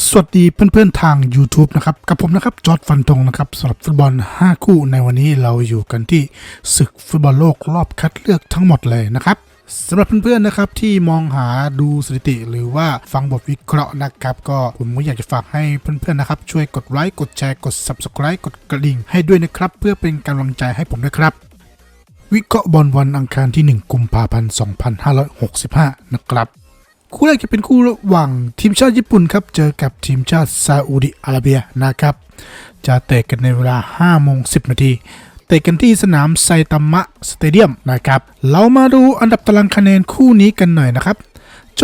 สวัสดีเพื่อนๆทาง YouTube นะครับ กับผมนะครับ จอร์ดฟันธงนะครับสำหรับฟุตบอล 5 คู่ในวันนี้เราอยู่กันที่ศึกฟุตบอลโลกรอบคัดเลือกทั้งหมดเลยนะครับสำหรับเพื่อนๆนะครับที่มองหาดูสถิติหรือว่าฟังบทวิเคราะห์นะครับ ก็ผมก็อยากจะฝากให้เพื่อนๆนะครับ ช่วยกดไลค์กดแชร์กด Subscribe กดกระดิ่งให้ด้วยนะครับ เพื่อเป็นกำลังใจให้ผมด้วยครับวิเคราะห์บอลวันอังคารที่ 1 กุมภาพันธ์ 2565 นะครับ คู่แรกจะเป็นคู่ระหว่างทีมชาติญี่ปุ่นครับ เจอกับทีมชาติซาอุดิอาระเบียนะครับ จะเตะกันในเวลา5โมง10 นาทีเตะกันที่สนามไซตามะสเตเดียมนะครับ เรามาดูอันดับตารางคะแนนคู่นี้กันหน่อยนะครับ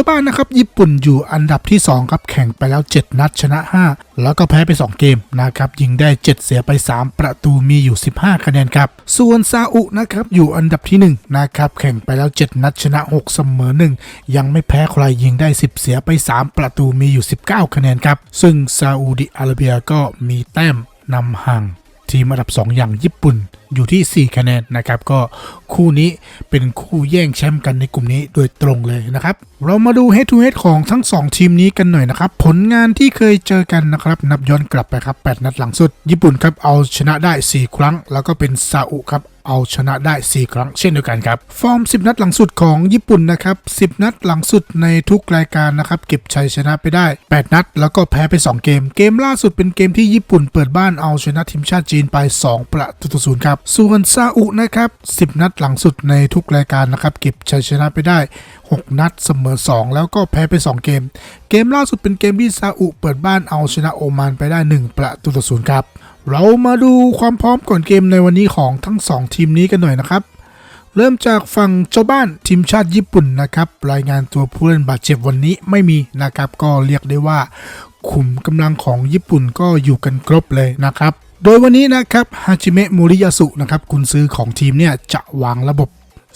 จ้าบ้านนะครับ ญี่ปุ่นอยู่อันดับที่ 2 ครับ แข่งไปแล้ว 7 นัดชนะ 5 แล้วก็แพ้ไป 2 เกมนะครับ ยิงได้ 7 เสียไป 3 ประตูมีอยู่ 15 คะแนนครับ ส่วนซาอุนะครับอยู่อันดับที่ 1 นะครับ แข่งไปแล้ว 7 นัดชนะ 6 เสมอ 1 ยังไม่แพ้ใครยิงได้ 10 เสียไป 3 ประตูมีอยู่ 19 คะแนนครับ ซึ่งซาอุดิอาระเบียก็มีแต้มนำห่าง ทีมอันดับ 2 อย่างญี่ปุ่นอยู่ที่ 4 คะแนนนะครับ ก็คู่นี้เป็นคู่แย่งแชมป์กันในกลุ่มนี้โดยตรงเลยนะครับ เรามาดู head to head ของทั้ง 2 ทีมนี้กันหน่อยนะครับ ผลงานที่เคยเจอกันนะครับ นับย้อนกลับไปครับ 8 นัดหลังสุด ญี่ปุ่นครับเอาชนะได้ 4 ครั้ง แล้วก็เป็นซาอุครับ เอาชนะได้ 4 ครั้งเช่นเดียวกันครับ ฟอร์ม 10 นัดหลังสุดของญี่ปุ่นนะครับ 10 นัดหลังสุดในทุกรายการนะครับเก็บชัยชนะไปได้ 8 นัด แล้วก็แพ้ไป 2 เกม เกมล่าสุดเป็นเกมที่ญี่ปุ่นเปิดบ้านเอาชนะทีมชาติจีนไป 2 ประตูต่อศูนย์ครับ ส่วนซาอุนะครับ 10 นัดหลังสุดในทุกรายการนะครับเก็บชัยชนะไปได้ 6 นัดเสมอ 2 แล้วก็แพ้ไป 2 เกม เกมล่าสุดเป็นเกมที่ซาอุเปิดบ้านเอาชนะโอมานไปได้ 1 ประตูต่อศูนย์ครับ เรามาดูความพร้อมก่อนเกมในวันนี้ของทั้ง 2 ทีมนี้กันหน่อยนะครับ เริ่มจากฝั่งเจ้าบ้านทีมชาติญี่ปุ่นนะครับ รายงานตัวผู้เล่นบาดเจ็บวันนี้ไม่มีนะครับ ก็เรียกได้ว่า ขุมกำลังของญี่ปุ่นก็อยู่กันครบเลยนะครับ โดยวันนี้นะครับฮาจิเมะมูริยาสุนะครับกุนซือของทีมเนี่ยจะวางระบบ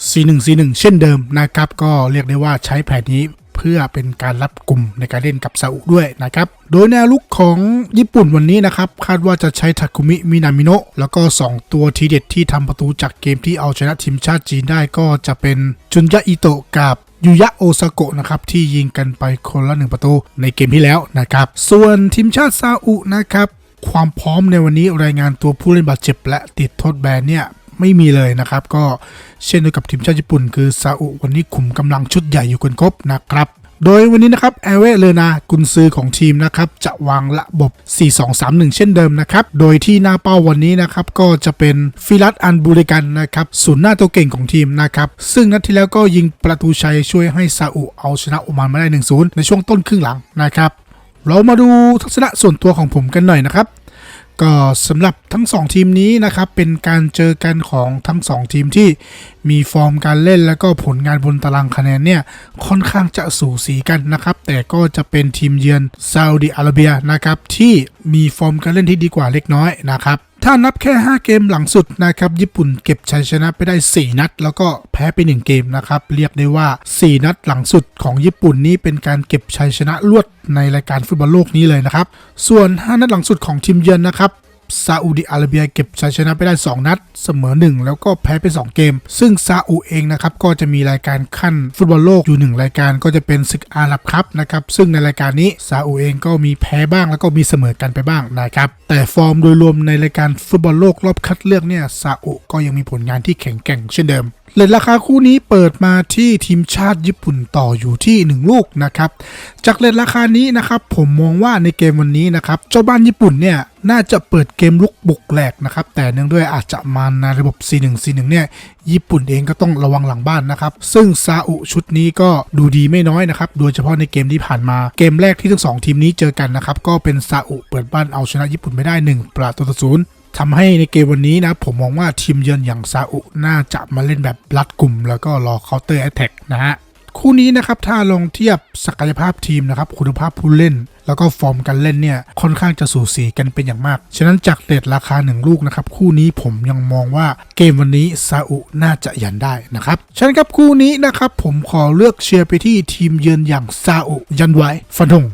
C1 C1 เช่นเดิมนะครับ ก็เรียกได้ว่าใช้แผนนี้ เพื่อเป็นการรับกลุ่มในการเล่นกับซาอุด้วยนะครับ โดยแนวลุกของญี่ปุ่นวันนี้นะครับ คาดว่าจะใช้ทาคุมิมินามิโนะแล้วก็ 2 ตัวทีเด็ดที่ทำประตูจากเกมที่เอาชนะทีมชาติจีนได้ก็จะเป็นจุนยะอิโตะกับยูยะโอซาโกะนะครับที่ยิงกันไปคนละหนึ่งประตูในเกมที่แล้วนะครับ ส่วนทีมชาติซาอุนะครับความพร้อมในวันนี้รายงานตัวผู้เล่นบาดเจ็บและติดโทษแบนเนี่ย ไม่มีเลยนะครับ ก็เช่นเดียวกับทีมชาติญี่ปุ่น คือซาอุวันนี้คุมกำลังชุดใหญ่อยู่กันครบนะครับโดยวันนี้นะครับแอเวเลนากุนซือของทีมนะครับจะวางระบบ 4-2-3-1 เช่นเดิมนะครับโดยที่หน้าเป้าวันนี้นะครับก็จะเป็นฟิลัสอันบูริกันนะครับศูนย์หน้าตัวเก่งของทีมนะครับซึ่งนัดที่แล้วก็ยิงประตูชัยช่วยให้ซาอุเอาชนะโอมานมาได้ 1-0 ในช่วงต้นครึ่งหลังนะครับเรามาดูทัศนะส่วนตัวของผมกันหน่อยนะครับ ก็สำหรับทั้ง 2 ทีมนี้นะครับ เป็นการเจอกันของทั้ง 2 ทีมที่มีฟอร์มการเล่นแล้วก็ผลงานบนตารางคะแนนเนี่ย ค่อนข้างจะสูสีกันนะครับ แต่ก็จะเป็นทีมเยือนซาอุดิอาระเบียนะครับที่มีฟอร์มการเล่นที่ดีกว่าเล็กน้อยนะครับ ถ้านับแค่ 5 เกมหลังสุดนะครับญี่ปุ่นเก็บชัยชนะไปได้ 4 นัด แล้วก็แพ้ไป 1 เกมนะครับ เรียกได้ว่า 4 นัดหลังสุดของญี่ปุ่นนี้เป็นการเก็บชัยชนะรวดในรายการฟุตบอลโลกนี้เลยนะครับ ส่วน 5 นัดหลังสุดของทีมเยือนนะครับ ซาอุดิอาระเบียเก็บชัยชนะไปได้ 2 นัด เสมอ 1 แล้วก็แพ้ไป 2 เกม ซึ่งซาอุเองนะครับก็จะมีรายการขั้นฟุตบอลโลกอยู่ 1 รายการก็จะเป็นศึกอาหรับครับนะครับซึ่งในรายการนี้ซาอุเองก็มีแพ้บ้างแล้วก็มีเสมอกันไปบ้างนะครับแต่ฟอร์มโดยรวมในรายการฟุตบอลโลกรอบคัดเลือกเนี่ยซาอุก็ยังมีผลงานที่แข็งแกร่งเช่นเดิม เลทราคาคู่นี้เปิดมาที่ทีมชาติญี่ปุ่นต่ออยู่ที่ 1 ลูกนะครับ จากเลทราคานี้นะครับ ผมมองว่าในเกมวันนี้นะครับ เจ้าบ้านญี่ปุ่นเนี่ยน่าจะเปิดเกมลุกบุกแหลกนะครับ แต่เนื่องด้วยอาจจะมาในระบบ C1 C1 เนี่ย ญี่ปุ่นเองก็ต้องระวังหลังบ้านนะครับ ซึ่งซาอุชุดนี้ก็ดูดีไม่น้อยนะครับ โดยเฉพาะในเกมที่ผ่านมา เกมแรกที่ทั้งสองทีมนี้เจอกันนะครับ ก็เป็นซาอุเปิดบ้านเอาชนะญี่ปุ่นไปได้ 1 ประตูต่อศูนย์ ทำให้ในเกมวันนี้นะผมมองว่าทีมเยือนอย่างซาอุน่าจะมาเล่นแบบรัดกลุ่ม แล้วก็รอเคาน์เตอร์แอตแทกนะฮะคู่นี้นะครับถ้าลองเทียบศักยภาพทีมนะครับคุณภาพผู้เล่น แล้วก็ฟอร์มการเล่นเนี่ยค่อนข้างจะสูสีกันเป็นอย่างมาก ฉะนั้นจากเรทราคา 1 ลูกนะครับคู่นี้ผมยังมองว่าเกมวันนี้ซาอุน่าจะยันได้นะครับฉะนั้นครับคู่นี้นะครับผมขอเลือกเชียร์ไปที่ทีมเยือนอย่างซาอุยันไว้ฟันธง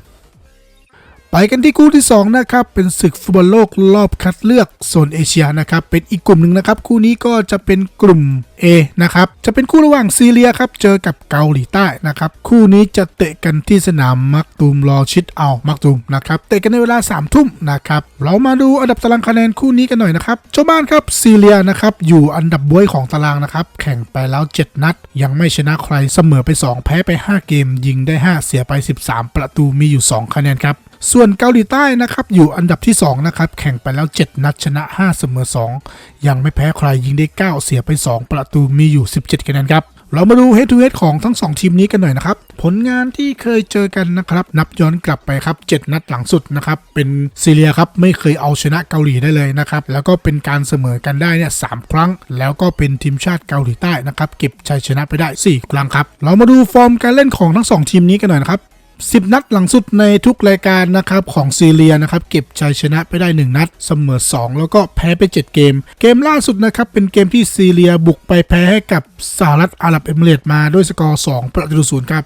ไปกันที่คู่ที่2นะครับเป็นศึกฟุตบอลโลกรอบคัดเลือกโซนเอเชียนะครับเป็นอีกกลุ่มหนึ่งนะครับคู่นี้ก็จะเป็นกลุ่ม A นะครับจะเป็นคู่ระหว่างซีเรียครับเจอกับเกาหลีใต้นะครับคู่นี้จะเตะกันที่สนามมักตูมรอชิดเอามักตูมนะครับเตะกันในเวลา3ามทุ่มนะครับเรามาดูอันดับตารางคะแนนคู่นี้กันหน่อยนะครับเจ้าบ้านครับซีเรียนะครับอยู่อันดับบวยของตารางนะครับแข่งไปแล้ว 7 นัด ยังไม่ชนะใครเสมอไป 2 แพ้ไป 5 เกม ยิงได้ 5 เสียไป 13 ประตูมีอยู่ 2 คะแนนครับ ส่วนเกาหลีใต้นะครับอยู่อันดับที่ 2 นะครับ แข่งไปแล้ว 7 นัดชนะ 5 เสมอ 2 ยังไม่แพ้ใครยิงได้ 9 เสียไป 2 ประตูมีอยู่ 17คะแนนครับ เรามาดู head to head ของทั้ง 2 ทีมนี้กันหน่อยนะครับ ผลงานที่เคยเจอกันนะครับ นับย้อนกลับไปครับ 7 นัดหลังสุดนะครับ เป็นซีเรียครับ ไม่เคยเอาชนะเกาหลีได้เลยนะครับ แล้วก็เป็นการเสมอกันได้เนี่ยสามครั้ง แล้วก็เป็นทีมชาติเกาหลีใต้นะครับเก็บชัยชนะไปได้ 4 ครั้งครับเรามาดูฟอร์มการเล่นของทั้ง 2 ทีมนี้กันหน่อยนะครับ 10 นัดหลังสุดในทุกรายการนะครับของซีเรียนะครับเก็บชัยชนะไปได้ 1 นัดเสมอ 2 แล้วก็แพ้ไป 7 เกม เกมล่าสุดนะครับเป็นเกมที่ซีเรียบุกไปแพ้ให้กับสหรัฐอาหรับเอมิเรต์มาด้วยสกอร์ 2 ประตูศูนย์ครับ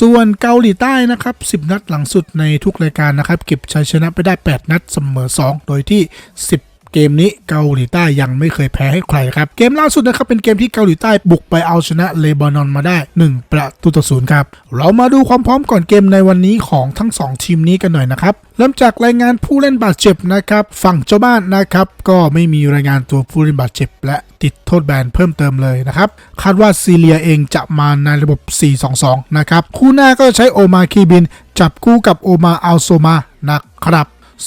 ส่วนเกาหลีใต้นะครับ 10 นัดหลังสุดในทุกรายการนะครับ เก็บชัยชนะไปได้ 8 นัดเสมอ 2 โดยที่ 10 เกมนี้เกาหลีใต้ยังไม่เคยแพ้ให้ใครครับ เกมล่าสุดนะครับเป็นเกมที่เกาหลีใต้บุกไปเอาชนะเลบานอนมาได้ 1 ประตูต่อศูนย์ครับ เรามาดูความพร้อมก่อนเกมในวันนี้ของทั้ง 2 ทีมนี้กันหน่อยนะครับเริ่มจากรายงานผู้เล่นบาดเจ็บนะครับฝั่งเจ้าบ้านนะครับก็ไม่มีรายงานตัวผู้เล่นบาดเจ็บ และติดโทษแบนเพิ่มเติมเลยนะครับคาดว่าซีเรียเองจะมาในระบบ 4-2-2 นะครับคู่หน้าก็ใช้โอมาคีบิน จับคู่กับโอมาอัลโซมานะครับ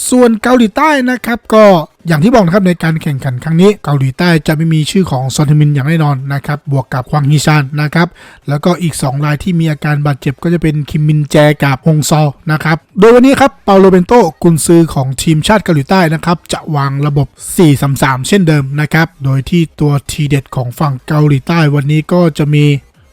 ส่วนเกาหลีใต้นะครับก็อย่างที่บอกนะครับในการแข่งขันครั้งนี้เกาหลีใต้จะไม่มีชื่อของซอนทมินอย่างแน่นอนนะครับบวกกับควางฮิชานนะครับแล้วก็อีก 2 รายที่มีอาการบาดเจ็บก็จะเป็นคิมมินแจกับฮงซอลนะครับโดยวันนี้ครับเปาโลเบนโตกุนซือของทีมชาติเกาหลีใต้นะครับจะวางระบบ 4-3-3 เช่นเดิมนะครับโดยที่ตัวทีเด็ดของฝั่งเกาหลีใต้วันนี้ก็จะมี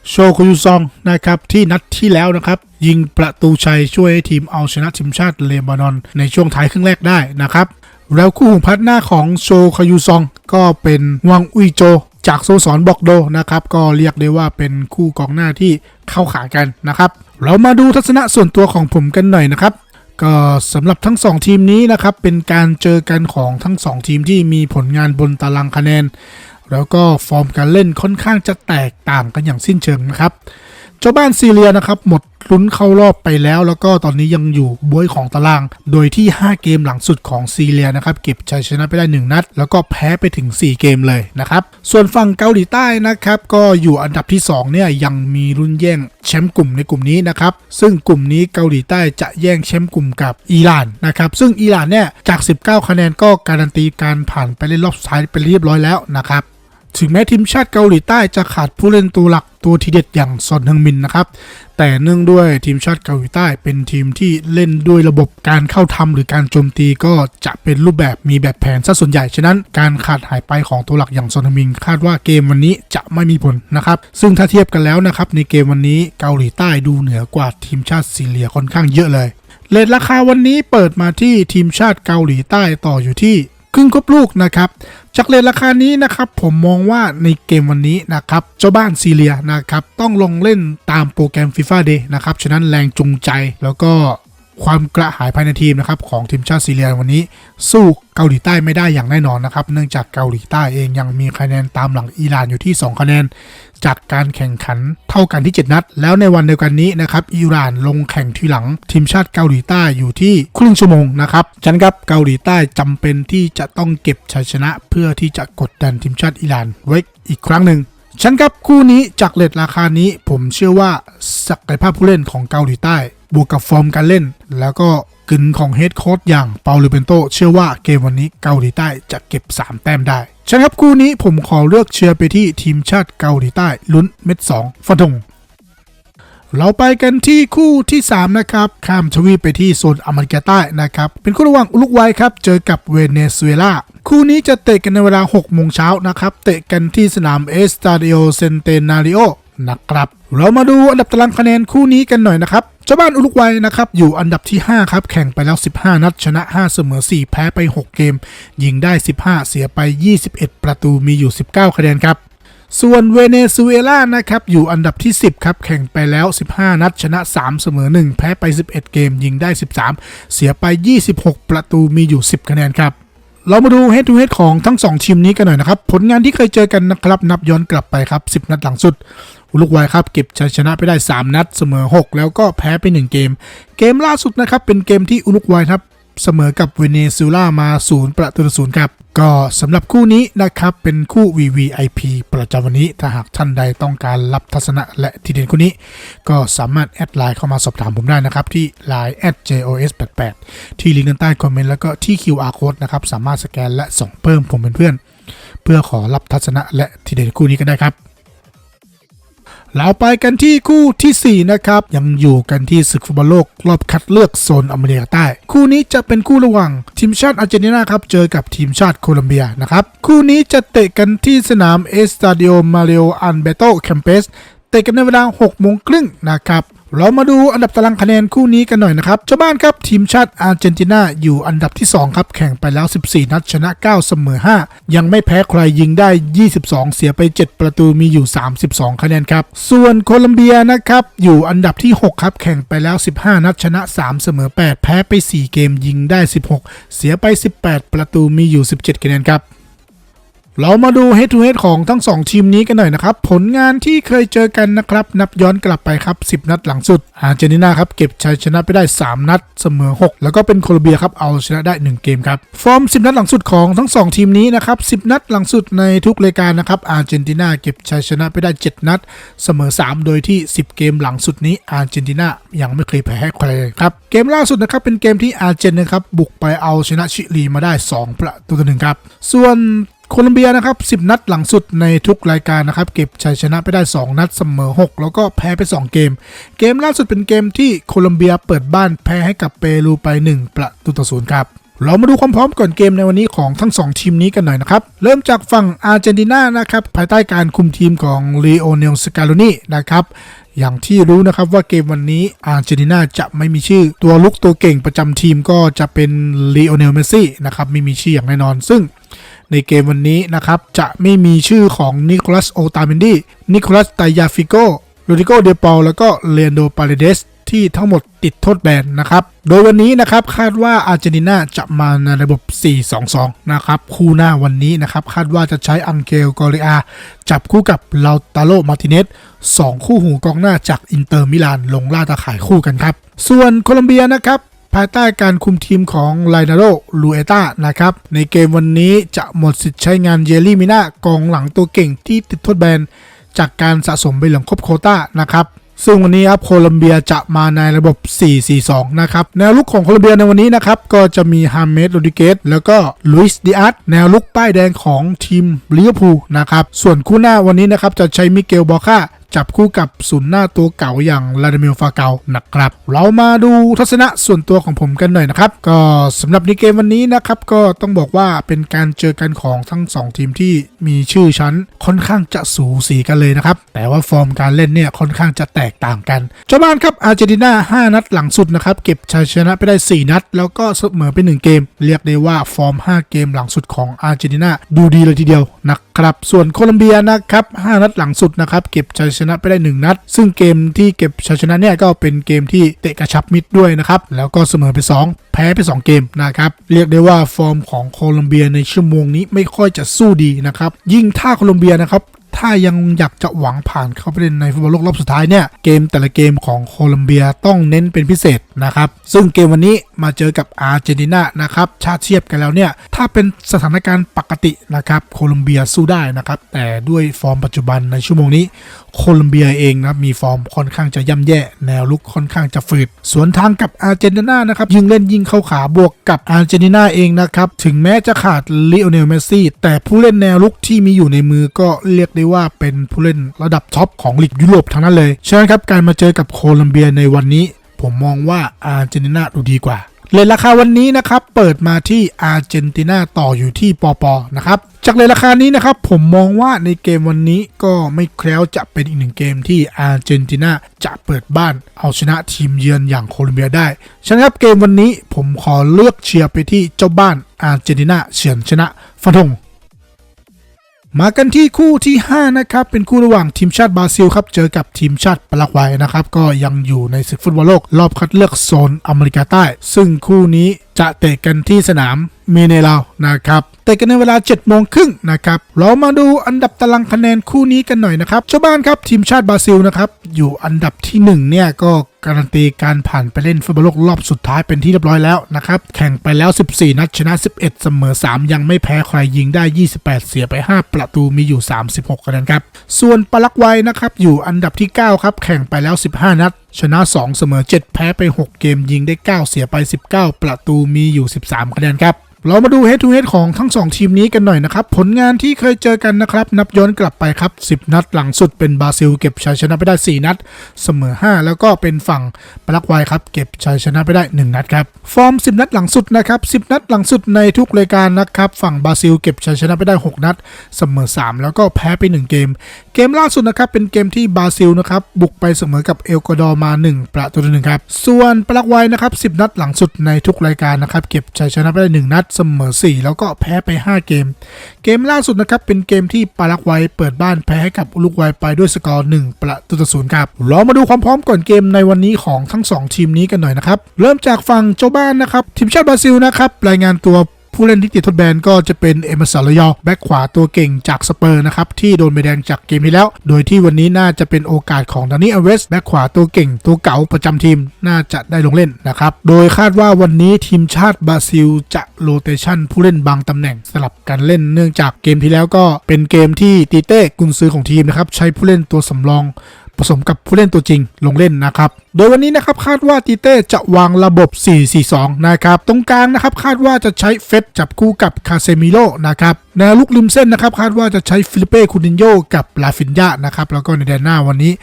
โชโคยุซองนะครับที่นัดที่แล้วนะครับ ยิงประตูชัยช่วยให้ทีมเอาชนะทีมชาติเลบานอน ในช่วงท้ายครึ่งแรกได้นะครับ แล้วคู่หูพัดหน้าของโชคยุซองก็เป็นวังอุยโจจากโซสอนบอกโดนะครับ ก็เรียกได้ว่าเป็นคู่กองหน้าที่เข้าขากันนะครับ เรามาดูทัศนะส่วนตัวของผมกันหน่อยนะครับก็สำหรับทั้ง 2 ทีมนี้นะครับ เป็นการเจอกันของทั้ง 2 ทีมที่มีผลงานบนตารางคะแนน แล้วก็ฟอร์มการเล่นค่อนข้างจะแตกต่างกันอย่างสิ้นเชิงนะครับเจ้าบ้านซีเรียนะครับหมดลุ้นเข้ารอบไปแล้ว แล้วก็ตอนนี้ยังอยู่บวยของตาราง โดยที่ 5 เกมหลังสุดของซีเรียนะครับเก็บชัยชนะไปได้ 1 นัด แล้วก็แพ้ไปถึง 4 เกมเลยนะครับ ส่วนฝั่งเกาหลีใต้นะครับก็อยู่อันดับที่2เนี่ยยังมีรุ่นแย่งแชมป์กลุ่มในกลุ่มนี้นะครับซึ่งกลุ่มนี้เกาหลีใต้จะแย่งแชมป์กลุ่มกับอิหร่านนะครับซึ่งอิหร่านเนี่ยจาก 19 คะแนนก็การันตีการผ่านไปเล่นรอบสุดท้ายไปเรียบร้อยแล้วนะครับ ถึงแม้ทีมชาติเกาหลีใต้จะขาดผู้เล่นตัวหลักตัวทีเด็ดอย่างซอนเฮงมินนะครับ แต่เนื่องด้วยทีมชาติเกาหลีใต้เป็นทีมที่เล่นด้วยระบบการเข้าทำหรือการโจมตีก็จะเป็นรูปแบบมีแบบแผนซะส่วนใหญ่ ฉะนั้นการขาดหายไปของตัวหลักอย่างซอนเฮงมินคาดว่าเกมวันนี้จะไม่มีผลนะครับ ซึ่งถ้าเทียบกันแล้วนะครับในเกมวันนี้เกาหลีใต้ดูเหนือกว่าทีมชาติซีเรียค่อนข้างเยอะเลยเลทราคาวันนี้เปิดมาที่ทีมชาติเกาหลีใต้ต่ออยู่ที่ ครึ่งครบลูกนะครับจากเลทราคานี้นะครับผมมองว่าในเกมวันนี้นะครับเจ้าบ้านซีเรียนะครับต้องลงเล่นตามโปรแกรม FIFA Day นะครับฉะนั้นแรงจูงใจแล้วก็ความกระหายภายในทีมนะครับของทีมชาติซีเรียวันนี้ สู้เกาหลีใต้ไม่ได้อย่างแน่นอนนะครับ เนื่องจากเกาหลีใต้เองยังมีคะแนนตามหลังอิหร่านอยู่ที่ 2 คะแนน จากการแข่งขันเท่ากันที่ 7 นัด แล้วในวันเดียวกันนี้นะครับอิหร่านลงแข่งทีหลังทีมชาติเกาหลีใต้อยู่ที่ครึ่งชั่วโมงนะครับฉันครับเกาหลีใต้จำเป็นที่จะต้องเก็บชัยชนะ เพื่อที่จะกดดันทีมชาติอิหร่านไว้อีกครั้งหนึ่งฉันครับคู่นี้จากเลทราคานี้ผมเชื่อว่าศักยภาพผู้เล่นของเกาหลีใต้ บวกกับฟอร์มการเล่น แล้วก็กึนของเฮดโค้ชอย่างเปาลูเบนโตเชื่อว่าเกมวันนี้เกาหลีใต้จะเก็บ 3 แต้มได้ ฉันครับคู่นี้ผมขอเลือกเชียร์ไปที่ทีมชาติเกาหลีใต้ลุ้นเม็ด2ฟันธงเราไปกันที่คู่ที่ 3 นะครับ ข้ามทวีปไปที่โซนอเมริกาใต้นะครับ เป็นคู่ระหว่างอุรุกวัยครับ เจอกับเวเนซุเอลา คู่นี้จะเตะกันในเวลา 6 โมงเช้านะครับ เตะกันที่สนามเอสตาดิโอเซนเตนาริโอนะครับ เรามาดูอันดับตารางคะแนนคู่นี้กันหน่อยนะครับ เจ้าบ้านอุรุกวัยนะครับอยู่อันดับที่ 5 ครับ แข่งไปแล้ว 15 นัด ชนะ 5 เสมอ 4 แพ้ไป 6 เกม ยิงได้ 15 เสียไป 21 ประตูมีอยู่ 19 คะแนนครับ ส่วนเวเนซุเอลานะครับอยู่อันดับที่ 10 ครับ แข่งไปแล้ว 15 นัด ชนะ 3 เสมอ 1 แพ้ไป 11 เกม ยิงได้ 13 เสียไป 26 ประตูมีอยู่ 10 คะแนนครับเรามาดู head to head ของทั้ง 2 ทีมนี้กันหน่อยนะครับ ผลงานที่เคยเจอกันนะครับ นับย้อนกลับไปครับ 10 นัดหลังสุด อุลุกวัยครับเก็บชัยชนะไปได้ 3 นัดเสมอ 6 แล้วก็แพ้ไป1เกม เกมล่าสุดนะครับเป็นเกมที่อุลุกวัยครับเสมอกับเวเนซุเอลามา 0 ประตูศูนย์ครับ ก็สำหรับคู่นี้นะครับ เป็นคู่ VVIP ประจำวันนี้ ถ้าหากท่านใดต้องการรับทัศนะและทีเด็ดคู่นี้ ก็สามารถแอดไลน์เข้ามาสอบถามผมได้นะครับ ที่ line @jos88 ที่ลิงก์ด้านใต้คอมเมนต์แล้วก็ที่ QR code นะครับ สามารถสแกนและส่งเพิ่มผมเป็นเพื่อน เพื่อขอรับทัศนะและทีเด็ดคู่นี้ก็ได้ครับ เราไปกันที่คู่ทีสี่ 4 นะครับ ยังอยู่กันที่ศึกฟุตบอลโลกรอบคัดเลือกโซนอเมริกาใต้ คู่นี้จะเป็นคู่ระหว่างทีมชาติอาร์เจนตินาครับ เจอกับทีมชาติโคลอมเบียนะครับ คู่นี้จะเตะกันที่สนามเอสตาดิโอมาเรโออันเบโตแคมเปสเตะกันในเวลา6โมงครึ่งนะครับ เรามาดูอันดับตารางคะแนนคู่นี้กันหน่อยนะครับเจ้าบ้านครับทีมชาติอาร์เจนตินาอยู่อันดับที่ 2 ครับ แข่งไปแล้ว 14 นัดชนะ 9 เสมอ 5 ยังไม่แพ้ใครยิงได้ 22 เสียไป 7 ประตูมีอยู่ 32 คะแนนครับ ส่วนโคลัมเบียนะครับ อยู่อันดับที่ 6 ครับ แข่งไปแล้ว 15 นัดชนะ 3 เสมอ 8 แพ้ไป 4 เกมยิงได้ 16 เสียไป 18 ประตูมีอยู่ 17 คะแนนครับ เรามาดู head to head ของทั้ง 2 ทีมนี้กันหน่อยนะครับ ผลงานที่เคยเจอกันนะครับ นับย้อนกลับไปครับ 10 นัดหลังสุด อาร์เจนตินาครับ เก็บชัยชนะไปได้ 3 นัดเสมอ 6 แล้วก็เป็นโคลอมเบียครับ เอาชนะได้ 1 เกมครับ ฟอร์ม 10 นัดหลังสุดของทั้ง 2 ทีมนี้นะครับ 10 นัดหลังสุดในทุกรายการนะครับ อาร์เจนตินาเก็บชัยชนะไปได้ 7 นัด เสมอ 3 โดยที่ 10 เกมหลังสุดนี้อาร์เจนตินายังไม่เคยแพ้ใครครับ เกมล่าสุดนะครับเป็นเกมที่อาร์เจนนะครับบุกไปเอาชนะชิลีมาได้ 2 ประตูต่อหนึ่งครับ ส่วน โคลอมเบียนะครับ 10 นัดหลังสุดในทุกรายการนะครับ เก็บชัยชนะไปได้ 2 นัดเสมอ 6 แล้วก็แพ้ไป 2 เกม เกมล่าสุดเป็นเกมที่โคลอมเบียเปิดบ้านแพ้ให้กับเปรูไป 1 ประตูต่อศูนย์ครับเรามาดูความพร้อมก่อนเกมในวันนี้ของทั้ง 2 ทีมนี้กันหน่อยนะครับ เริ่มจากฝั่งอาร์เจนตินานะครับ ภายใต้การคุมทีมของลีโอเนลสกาโลนีนะครับอย่างที่รู้นะครับว่าเกมวันนี้อาร์เจนตินาจะไม่มีชื่อตัวลุกตัวเก่งประจำทีมก็จะเป็นลีโอเนลเมซี่นะครับไม่มีชื่ออย่างแน่นอน ซึ่ง ในเกมวันนี้นะครับ จะไม่มีชื่อของนิโคลัสโอตาเมนดีนิโคลัสไตยาฟิโกโรดิโกเดปอลแล้วก็เลนโดปาเรเดสที่ทั้งหมดติดโทษแบนนะครับ โดยวันนี้นะครับคาดว่าอาร์เจนตินาจะมาในระบบ 4-2-2 นะครับ คู่หน้าวันนี้นะครับ คาดว่าจะใช้อังเกลกอริอา จับคู่กับลาตาโลมาร์ติเนสสองคู่หูกองหน้าจากอินเตอร์มิลานลงล่าตาข่ายคู่กันครับ ส่วนโคลัมเบียนะครับ ภายใต้การคุมทีมของไลนาโรลูเอตานะครับ ในเกมวันนี้จะหมดสิทธิ์ใช้งานเยลลี่มิน่ากองหลังตัวเก่งที่ติดโทษแบนจากการสะสมใบเหลืองครบโคต้านะครับซึ่งวันนี้ครับโคลัมเบียจะมาในระบบ 4-4-2 นะครับแนวลุกของโคลัมเบียในวันนี้นะครับ ก็จะมีฮามเมดโรดิเกสแล้วก็ลุยส์ดิอาร์ตแนวลุกป้ายแดงของทีมลิเวอร์พูลนะครับ ส่วนคู่หน้าวันนี้นะครับ จะใช้มิเกลบอค่าจับคู่กับศูนย์หน้าตัวเก่าอย่างลาดิลฟาเกานะครับ เรามาดูทัศนะส่วนตัวของผมกันหน่อยนะครับ ก็สำหรับในเกมวันนี้นะครับ ก็ต้องบอกว่าเป็นการเจอกันของทั้ง 2 ทีมที่มีชื่อชั้นค่อนข้างจะสูสีกันเลยนะครับ แต่ว่าฟอร์มการเล่นเนี่ยค่อนข้างจะแตกต่างกันเจ้าบ้านครับอาร์เจนตินา5นัดหลังสุดนะครับเก็บชัยชนะไปได้ 4 นัด แล้วก็เสมอไป1เกม เรียกได้ว่าฟอร์ม 5 เกมหลังสุดของอาร์เจนตินาดูดีเลยทีเดียวนะครับส่วนโคลัมเบียนะครับ5นัดหลังสุดนะครับเก็บชัยชนะไปได้ 1 นัด ซึ่งเกมที่เก็บชัยชนะเนี่ยก็เป็นเกมที่เตะกระชับมิดด้วยนะครับ แล้วก็เสมอไป 2 แพ้ไป 2 เกมนะครับ เรียกได้ว่าฟอร์มของโคลอมเบียในชั่วโมงนี้ไม่ค่อยจะสู้ดีนะครับ ยิ่งถ้าโคลอมเบียนะครับ ถ้ายังอยากจะหวังผ่านเข้าไปเล่นในฟุตบอลโลกรอบสุดท้ายเนี่ยเกมแต่ละเกมของโคลัมเบียต้องเน้นเป็นพิเศษนะครับ ซึ่งเกมวันนี้มาเจอกับอาร์เจนตินานะครับชาติเทียบกันแล้วเนี่ยถ้าเป็นสถานการณ์ปกตินะครับโคลัมเบียสู้ได้นะครับแต่ด้วยฟอร์มปัจจุบันในชั่วโมงนี้โคลัมเบียเองนะมีฟอร์มค่อนข้างจะย่ำแย่ แนวลุกค่อนข้างจะฝืดสวนทางกับอาร์เจนตินานะครับยิงเล่นยิงเข้าขาบวกกับอาร์เจนตินาเองนะครับถึงแม้จะขาดลิโอเนลเมสซี่แต่ผู้เล่นแนวลุกที่มีอยู่ในมือก็เรียกได้ว่าเป็นผู้เล่นระดับท็อปของลีกยุโรปทั้งนั้นเลยฉะนั้นครับการมาเจอกับโคลัมเบียในวันนี้ ผมมองว่าอาร์เจนตินาดูดีกว่าเลทราคาวันนี้นะครับเปิดมาที่อาร์เจนตินาต่ออยู่ที่ปอปอนะครับจากเลทราคานี้นะครับผมมองว่าในเกมวันนี้ก็ไม่แคล้วจะเป็นอีกหนึ่งเกมที่อาร์เจนตินาจะเปิดบ้านเอาชนะทีมเยือนอย่างโคลอมเบียได้ฉะนั้นครับเกมวันนี้ผมขอเลือกเชียร์ไปที่เจ้าบ้านอาร์เจนตินาเฉือนชนะฟันธง มากันที่คู่ที่ 5 นะครับ เป็นคู่ระหว่างทีมชาติบราซิลครับเจอกับทีมชาติปารากวัยนะครับ ก็ยังอยู่ในศึกฟุตบอลโลก รอบคัดเลือกโซนอเมริกาใต้ ซึ่งคู่นี้ จะเตะกันที่สนามเมเนลานะครับเตะกันในเวลา 7 โมงครึ่งนะครับ เรามาดูอันดับตารางคะแนนคู่นี้กันหน่อยนะครับเจ้าบ้านครับทีมชาติบราซิลนะครับ อยู่อันดับที่ 1 เนี่ยก็การันตีการผ่านไปเล่นฟุตบอลโลกรอบสุดท้ายเป็นที่เรียบร้อยแล้วนะครับ แข่งไปแล้ว 14 นัดชนะ 11 เสมอ 3 ยังไม่แพ้ใครยิงได้ 28 เสียไป 5 ประตูมีอยู่ 36คะแนนครับ ส่วนปารากวัยนะครับอยู่อันดับที่ 9 ครับ แข่งไปแล้ว 15 นัด ชนะ 2 เสมอ 7 แพ้ไป 6 เกมยิงได้ 9 เสียไป 19 ประตูมีอยู่ 13 คะแนนครับเรามาดู head to head ของทั้ง 2 ทีมนี้กันหน่อยนะครับ ผลงานที่เคยเจอกันนะครับ นับย้อนกลับไปครับ 10 นัดหลังสุดเป็นบราซิล เก็บชัยชนะไปได้ 4 นัด เสมอ 5 แล้วก็เป็นฝั่งปารากวัยครับ เก็บชัยชนะไปได้ 1 นัดครับฟอร์ม 10 นัดหลังสุดนะครับ 10 นัดหลังสุดในทุกรายการนะครับ ฝั่งบราซิล เก็บชัยชนะไปได้ 6 นัด เสมอ 3 แล้วก็แพ้ไป 1 เกม เกมล่าสุดนะครับเป็นเกมที่บราซิลนะครับบุกไปเสมอกับเอลกวาดอร์มา 1 ประตูต่อหนึ่งครับ ส่วนปารากวัยนะครับ10 นัดหลังสุดในทุกรายการนะครับเก็บชัยชนะไปได้ 1 นัดเสมอ 4 แล้วก็แพ้ไป 5 เกม เกมล่าสุดนะครับเป็นเกมที่ปารากวัยเปิดบ้านแพ้ให้กับอุรุกวัยไปด้วยสกอร์ 1 ประตูต่อศูนย์ครับเรามาดูความพร้อมก่อนเกมในวันนี้ของทั้ง 2 ทีมนี้กันหน่อยนะครับเริ่มจากฝั่งเจ้าบ้านนะครับทีมชาติบราซิลนะครับรายงานตัว ผู้เล่นที่ติดทดแบนก็จะเป็นเอเมอร์สันลยอแบ็กขวาตัวเก่งจากสเปอร์นะครับที่โดนใบแดงจากเกมที่แล้ว โดยที่วันนี้น่าจะเป็นโอกาสของดานิอเวสแบ็กขวาตัวเก่งตัวเก่าประจำทีมน่าจะได้ลงเล่นนะครับโดยคาดว่าวันนี้ทีมชาติบราซิลจะโรเตชันผู้เล่นบางตำแหน่งสลับกันเล่นเนื่องจากเกมที่แล้วก็เป็นเกมที่ตีเต้กุนซือของทีมนะครับใช้ผู้เล่นตัวสำรอง ผสมกับผู้เล่นตัวจริงลงเล่นนะครับ โดยวันนี้นะครับคาดว่าตีเต้จะวางระบบ 4-4-2 นะครับตรงกลางนะครับคาดว่าจะใช้เฟสจับคู่กับคาเซมิโลนะครับแนวลุกริมเส้นนะครับคาดว่าจะใช้ฟิลิเป้คูนินโยกับลาฟินยานะครับแล้วก็ในแดนหน้าวันนี้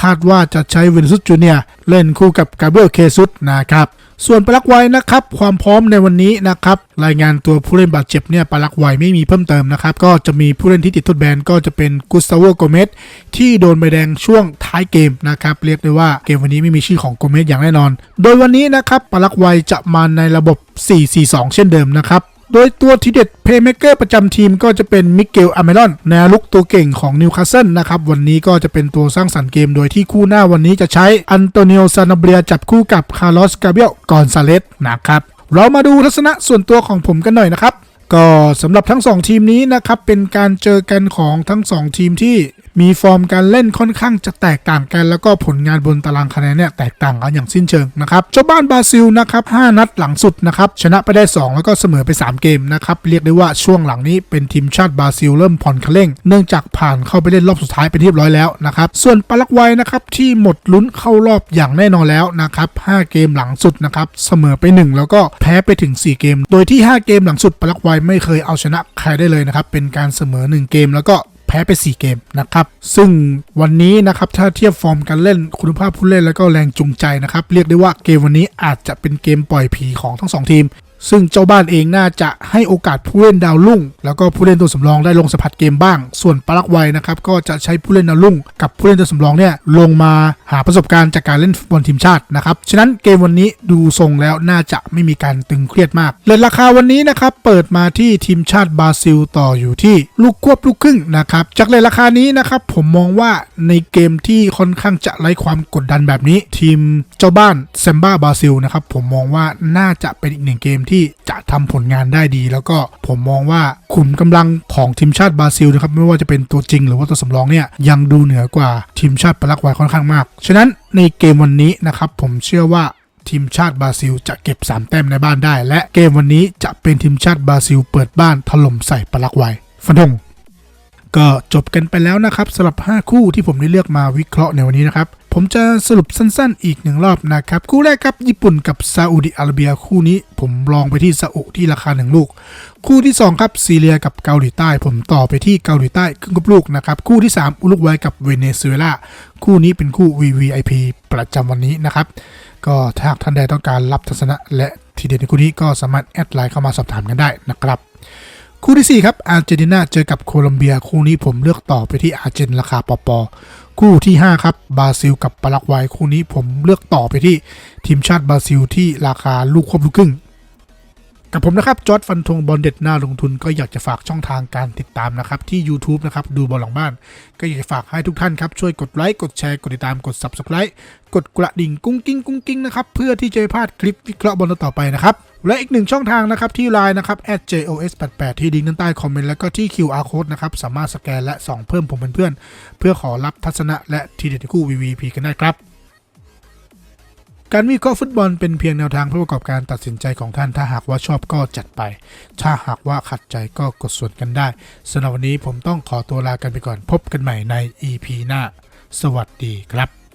คาดว่าจะใช้เวนิซุสจูเนียเล่นคู่กับกาเบรียลเคซุสนะครับ ส่วนปารากวัยนะครับความพร้อมในวันนี้นะครับรายงานตัวผู้เล่นบาดเจ็บเนี่ยปารากวัยไม่มีเพิ่มเติมนะครับก็จะมีผู้เล่นที่ติดทดแบนก็จะเป็นกุสตาโวโกเมสที่โดนใบแดงช่วงท้ายเกมนะครับเรียกได้ว่าเกมวันนี้ไม่มีชื่อของโกเมสอย่างแน่นอน โดยวันนี้นะครับปารากวัยจะมาในระบบ 4-4-2 เช่นเดิมนะครับ โดยตัวทีเด็ดเพย์เมเกอร์ประจำทีมก็จะเป็นมิเกลอเมรอนแนวลุกตัวเก่งของนิวคาสเซิลนะครับ วันนี้ก็จะเป็นตัวสร้างสรรค์เกมโดยที่คู่หน้าวันนี้จะใช้อันโตนิโอซานาเบียจับคู่กับคาร์ลอสกาเบรียลกอนซาเลสนะครับ เรามาดูทัศนะส่วนตัวของผมกันหน่อยนะครับก็สำหรับทั้ง 2 ทีมนี้นะครับ เป็นการเจอกันของทั้ง 2 ทีมที่ มีฟอร์มการเล่นค่อนข้างจะแตกต่างกัน แล้วก็ผลงานบนตารางคะแนนเนี่ยแตกต่างกันอย่างสิ้นเชิงนะครับเจ้าบ้านบราซิลนะครับ5นัดหลังสุดนะครับชนะไปได้ 2 แล้วก็เสมอไป 3 เกมนะครับเรียกได้ว่าช่วงหลังนี้เป็นทีมชาติบราซิลเริ่มผ่อนคันเร่ง เนื่องจากผ่านเข้าไปเล่นรอบสุดท้ายเป็นที่เรียบร้อยแล้วนะครับส่วนปารากวัยนะครับที่หมดลุ้นเข้ารอบอย่างแน่นอนแล้วนะครับ5เกมหลังสุดนะครับเสมอไป 1 แล้วก็แพ้ไปถึง 4 เกม โดยที่ 5 เกมหลังสุดปารากวัยไม่เคยเอาชนะใครได้เลยนะครับเป็นการเสมอ 1 เกมแล้วก็ พ้ไป 4 เกมนะครับ ซึ่งวันนี้นะครับถ้าเทียบฟอร์มการเล่นคุณภาพผู้เล่นแล้วก็แรงจูงใจนะครับ เรียกได้ว่าเกมวันนี้อาจจะเป็นเกมปล่อยผีของทั้งสองทีม ซึ่งเจ้าบ้านเองน่าจะให้โอกาสผู้เล่นดาวรุ่ง แล้วก็ผู้เล่นตัวสำรองได้ลงสัมผัสเกมบ้าง ส่วนปารากวัยนะครับก็จะใช้ผู้เล่นดาวรุ่ง กับผู้เล่นตัวสำรองเนี่ยลงมาหาประสบการณ์จากการเล่นฟุตบอลทีมชาตินะครับฉะนั้นเกมวันนี้ดูทรงแล้วน่าจะไม่มีการตึงเครียดมากเลทราคาวันนี้นะครับเปิดมาที่ทีมชาติบราซิลต่ออยู่ที่ลูกควบลูกครึ่งนะครับจากเลทราคานี้นะครับผมมองว่าในเกมที่ค่อนข้างจะไร้ความกดดันแบบนี้ ทีมเจ้าบ้านแซมบ้าบราซิลนะครับผมมองว่าน่าจะเป็นอีกหนึ่งเกมที่จะทำผลงานได้ดี แล้วก็ผมมองว่าขุมกำลังของทีมชาติบราซิลนะครับไม่ว่าจะเป็นตัวจริงหรือว่าตัวสำรองเนี่ยยังดูเหนือกว่าทีมชาติปารากวัยค่อนข้างมาก ฉะนั้นในเกมวันนี้นะครับผมเชื่อว่าทีมชาติบราซิลจะเก็บ 3 แต้มในบ้านได้ และเกมวันนี้จะเป็นทีมชาติบราซิล เปิดบ้านถล่มใส่ปารากวัยฟันธงก็จบกันไปแล้วนะครับสำหรับ 5 คู่ที่ผมได้เลือกมาวิเคราะห์ในวันนี้นะครับ ผมจะสรุปสั้นๆ อีกหนึ่งรอบนะครับ คู่แรกครับญี่ปุ่นกับซาอุดิอาระเบียคู่นี้ ผมลองไปที่ซาอุที่ราคา1ลูก คู่ที่ 2 ครับซีเรียกับเกาหลีใต้ ผมต่อไปที่เกาหลีใต้ครึ่งกับลูกนะครับคู่ที่ 3 อุรุกวัยกับเวเนซุเอลาคู่นี้เป็นคู่ VVIP ประจำวันนี้นะครับก็ถ้าหากท่านใดต้องการรับทัศนะและทีเด็ดในคู่นี้ก็สามารถแอดไลน์เข้ามาสอบถามกันได้นะครับคู่ที่ 4 ครับอาร์เจนตินาเจอกับโคลอมเบีย คู่นี้ผมเลือกต่อไปที่อาร์เจนราคาปอปอ คู่ที่ 5 ครับบราซิลกับปารากวัยคู่นี้ผมเลือกต่อไปที่ทีมชาติบราซิลที่ราคาลูกควบลูกครึ่งกับผมนะครับจอร์ดฟันธงบอลเด็ดหน้าลงทุนก็อยากจะฝากช่องทางการติดตามนะครับ ที่ YouTube นะครับ ดูบอลหลังบ้าน ก็อยากจะฝากให้ทุกท่านครับ ช่วยกดไลค์ กดแชร์ กดติดตามกด Subscribe กดกระดิ่งกุ้งกิ้งกุ้งกิ้งนะครับ เพื่อที่จะไม่พลาดคลิปวิเคราะห์บอลต่อไปนะครับ และอีกหนึ่งช่องทางนะครับที่ไลน์นะครับ @jos88 ที่ลิงก์ด้านใต้คอมเมนต์แล้วก็ที่ QR code นะครับ สามารถสแกนและส่องเพิ่มผมเป็นเพื่อน เพื่อขอรับทัศนะและทีเด็ดคู่ VVP กันได้ครับ การวิเคราะห์ฟุตบอลเป็นเพียงแนวทางเพื่อประกอบการตัดสินใจของท่าน ถ้าหากว่าชอบก็จัดไป ถ้าหากว่าขัดใจก็กดส่วนกันได้สำหรับวันนี้ผมต้องขอตัวลากันไปก่อนพบกันใหม่ใน EP หน้า สวัสดีครับ